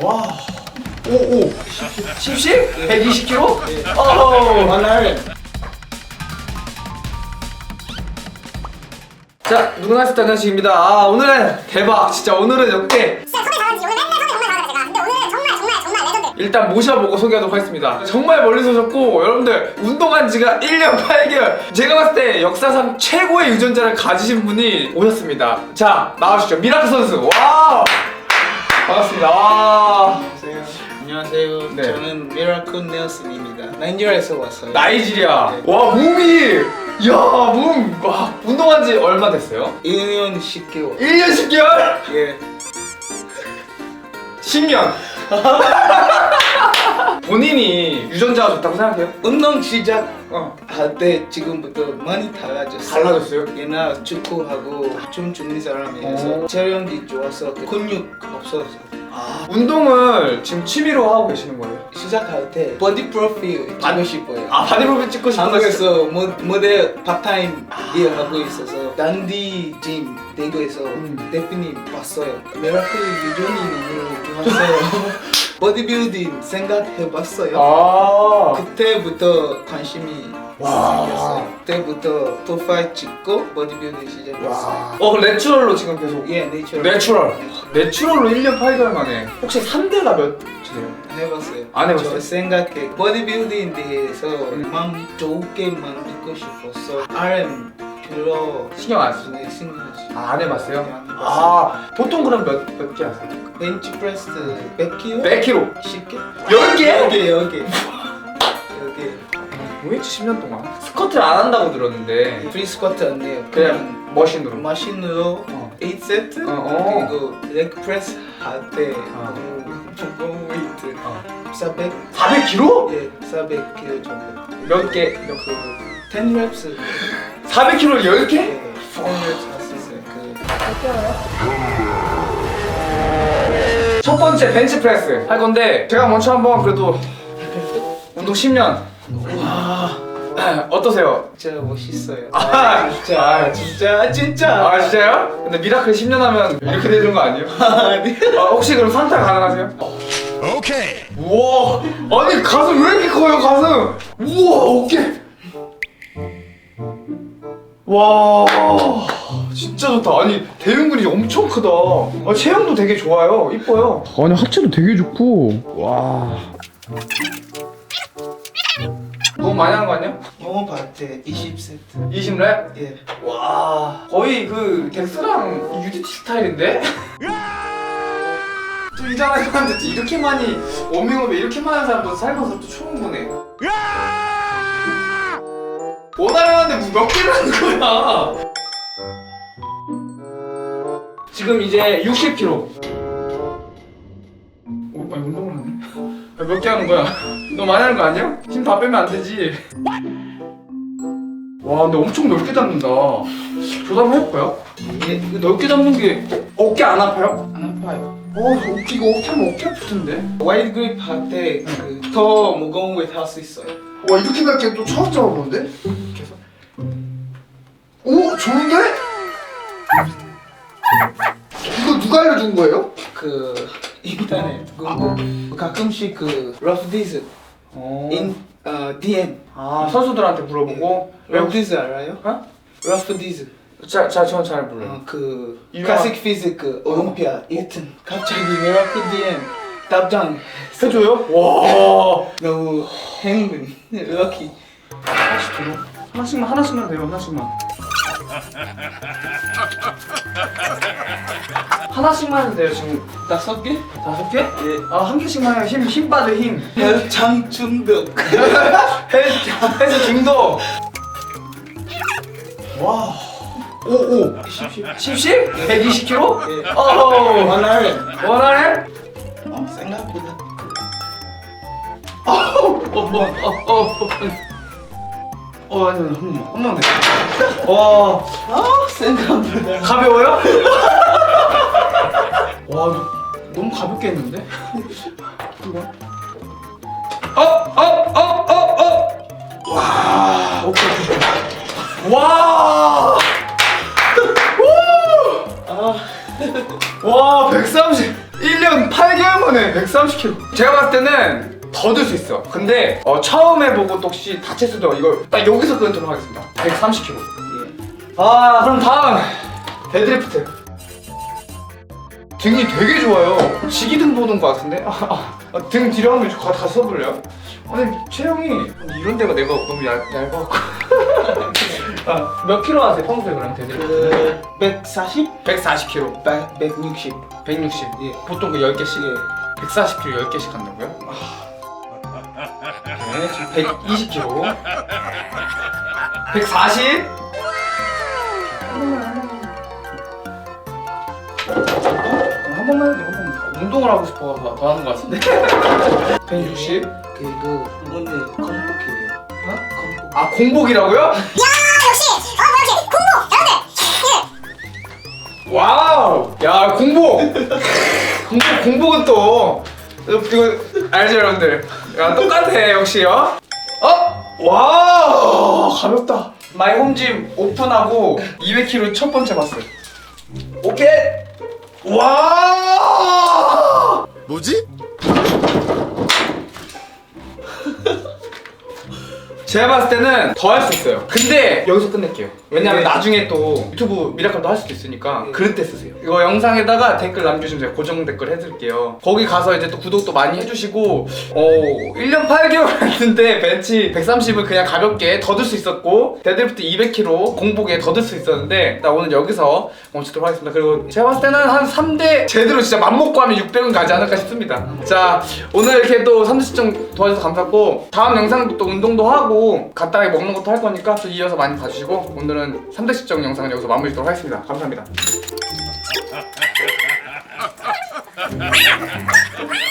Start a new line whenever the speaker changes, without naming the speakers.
와. 오, 오. 10씩? 120kg? 어.
원활
자, 누구나 할수 있다 안녕하십니다. 아, 오늘은 대박. 진짜 오늘은 역대.
진짜 섭외 잘하는지 오늘 맨날 섭외 정말 잘하잖아 제가 근데 오늘은 정말 정말 정말 레전드
일단 모셔보고 소개하도록 하겠습니다. 정말 멀리서 오셨고, 여러분들, 운동한 지가 1년 8개월. 제가 봤을 때 역사상 최고의 유전자를 가지신 분이 오셨습니다. 자, 나와주시죠. 미라클 선수. 와! 반갑습니다. 와.
안녕하세요. 안녕하세요.
네.
저는 미라클 넬슨입니다. 나이지리아에서 왔어요.
나이지리아. 와, 몸이. 야, 몸. 와, 운동한 지 얼마 됐어요?
1년 10개월.
1년 10개월?
예.
10년. 본인이 유전자가 좋다고 생각해요?
운동 시작
어.
할때 지금부터 많이 달라졌어요.
달라졌어요?
옛날 축구하고 춤 추는 사람이어서
오.
체력이 좋아서 그 근육 없어서
아, 운동을 지금 취미로 하고 계시는 거예요?
시작할 때 버디 프로필 찍고 싶어요.
아, 바디 프로필 찍고 싶은 거
한국에서 모, 모델 파타임 일 하고 있어서 단디 짐 대구에서
음.
대표님 봤어요. 미라클 유전이 너무 좋았어요. 보디빌딩 생각해봤어요.
아.
그때부터 관심이
와.
생겼어요. 그때부터 프로파일 찍고 보디빌딩 시작했어요.
와. 어, 내추럴로 지금 계속.
예, 네이처
내추럴. 내추럴로 1년 8개월 만에. 혹시 3대가 몇이세요?
해봤어요.
안 해봤어요?
저 생각해 보디빌딩에 대해서
음.
마음 좋게 만들고 싶어서 RM 별로
신경 안 쓰.
네, 신경하지.
아, 안 해봤어요?
네, 안 해봤어요.
아, 보통 그럼 몇, 몇 개 하세요?
벤치 프레스 100kg?
100kg.
10개?
10개?
10개, 10개. 10개.
뭐 했지, 10년 동안? 스쿼트를 안 한다고 들었는데.
프리 스쿼트 안 돼요.
그냥 머신으로.
마신으로
어.
8세트?
어, 어.
그리고 레그 프레스 할때
어.
무거운 웨이트
어.
400?
400kg?
예, 400kg 정도.
몇 개?
그10 reps
400kg를 10개?
예, 10 reps 했었어요. 그
첫 번째 벤치 프레스 할 건데 제가 먼저 한번 그래도 운동 10년 와 어떠세요?
진짜 멋있어요.
아,
진짜
아,
진짜 진짜.
아 진짜요? 근데 미라클 10년 하면 이렇게 되는 거 아니에요?
아니.
아, 혹시 그럼 산타 가능하세요?
오케이.
우와 아니 가슴 왜 이렇게 커요 가슴 우와 어깨 와 진짜 좋다 아니 대흉근이 엄청 크다 아, 체형도 되게 좋아요 이뻐요 아니 하체도 되게 좋고 와 많이 하는 거 아니야?
영어 발때 20세트.
20랩?
예.
와 거의 그 덱스랑 UDT 스타일인데? 또 이상한 사람들 이렇게 많이 워밍업에 이렇게 많은 사람도 살면서 또 처음 보네 원활히 하는데 몇 개를 하는 거야 지금 이제 60kg 오, 아니 운동을 하네 몇 개 하는 거야? 너 많이 하는 거 아니야? 힘 다 빼면 안 되지 와 근데 엄청 넓게 잡는다 저도 한번 해볼까요?
예.
이거 넓게 잡는 게 어깨 안 아파요?
안 아파요.
어 어깨 이거 어깨 하면 어깨 아플 텐데
와이드 그립 할 때 더 무거운 웨이트 할수 있어요.
와 이렇게 낮게 또 처음 잡아보는데?
계속
오 좋은데? 이거 누가 알려준 거예요?
그 인터넷 그리고 가끔씩 그 러프 디즈
어.
인 어, DM
아 선수들한테 물어보고?
러프 디즈 알아요?
어?
러프 디즈
자, 자, 저는 잘 몰라요.
어, 그
유명한-
클래식 피지크 올림피아 1등. 갑자기 미라클 DM 답장.
해줘요? 와.
너무 행운 럭키
하나씩 들어 하나씩만 하나씩만 돼요 하나씩만 하나씩만 해도 돼요 지금?
다섯 개?
다섯 개?
예.
아 한 개씩만 해요. 힘, 힘 빠져 힘.
헬창 중독.
헬스 헬스 중독. 와. 오오. 10씩? 120kg?
예.
어허
원활해
원활해?
어, 생각보다.
어어어어. 어 아니 아니 한번만 한번만 와.
아 생각보다.
가벼워요? 와 너, 너무 가볍게 했는데? 이거 어, 어 어 어어어 와 오케이. 오케이 와 와, 130 1년 8개월 오네 130kg 제가 봤을 때는 더 들 수 있어. 근데 어, 처음 해보고 또 혹시 다칠 수도 이거 딱 여기서 끊도록 하겠습니다. 130kg 아 그럼 다음. 데드리프트 등이 되게 좋아요 지기등 보는 것 같은데 아, 아, 등 뒤로 한번 가- 다시 서볼래요? 아니 체형이 이런 데가 내가 너무 얇, 얇아갖고 아, 몇 킬로 하세요 평소에 그럼 데드리프트?
그 140,
140kg
160.
160
예.
보통 그 10개씩 140kg 10개씩 한다고요? 네, 지금 120kg 140 한 번만 해도 한 번만 운동을 하고 싶어서 더 하는 것 같은데. 160
그리고 오늘 컴포키예요. 어? 컴포.
아 공복이라고요?
야 역시! 어 이렇게 공부 여러분들 예
와우! 야 공복! 공복 공복은 또 이거 알죠 여러분들? 야 똑같아 역시요 어? 와 가볍다. 마이 홈짐 오픈하고 200kg 첫 번째 봤어요. 오케이! 와
뭐지?
제가 봤을 때는 더 할 수 있어요. 근데 여기서 끝낼게요. 왜냐면
네.
나중에 또 유튜브 미라클도 할 수도 있으니까
네.
그럴 때 쓰세요. 이거 영상에다가 댓글 남겨주시면 제가 고정 댓글 해드릴게요. 거기 가서 이제 또 구독도 많이 해주시고 어 1년 8개월 했는데 벤치 130을 그냥 가볍게 더 들 수 있었고 데드리프트 200kg 공복에 더 들 수 있었는데 나 오늘 여기서 멈추도록 하겠습니다. 그리고 제가 봤을 때는 한 3대 제대로 진짜 맘먹고 하면 600은 가지 않을까 싶습니다. 자 오늘 이렇게 또 3대 시청 도와주셔서 감사하고 다음 영상도 또 운동도 하고 간단하게 먹는 것도 할 거니까 또 이어서 많이 봐주시고 오늘은 3대 시청 영상은 여기서 마무리 짓도록 하겠습니다. 감사합니다.